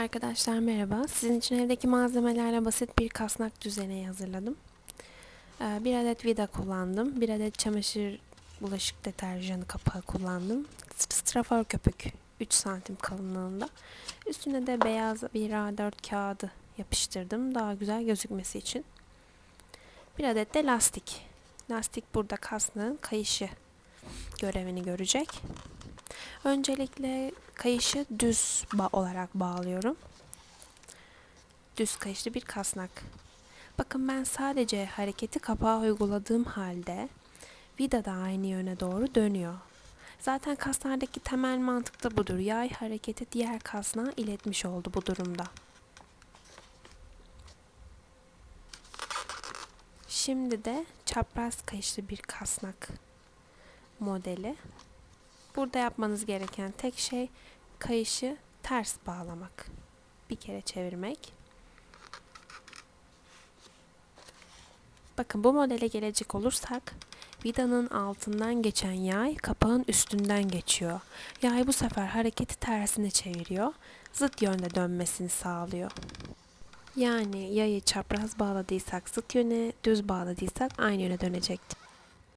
Arkadaşlar merhaba. Sizin için evdeki malzemelerle basit bir kasnak düzeneği hazırladım. Ee, Bir adet vida kullandım. Bir adet çamaşır bulaşık deterjanı kapağı kullandım. Strafor köpük 3 santim kalınlığında. Üstüne de beyaz bir A4 kağıdı yapıştırdım daha güzel gözükmesi için. Bir adet de lastik. Lastik burada kasnağın kayışı görevini görecek. Öncelikle kayışı düz ba- olarak bağlıyorum. Düz kayışlı bir kasnak. Bakın ben sadece hareketi kapağa uyguladığım halde vida da aynı yöne doğru dönüyor. Zaten kasnardaki temel mantık da budur. Yay hareketi diğer kasnağa iletmiş oldu bu durumda. Şimdi de çapraz kayışlı bir kasnak modeli. Burada yapmanız gereken tek şey kayışı ters bağlamak. Bir kere çevirmek. Bakın bu modele gelecek olursak vidanın altından geçen yay kapağın üstünden geçiyor. Yay bu sefer hareketi tersine çeviriyor. Zıt yönde dönmesini sağlıyor. Yani yayı çapraz bağladıysak zıt yöne, düz bağladıysak aynı yöne dönecektir.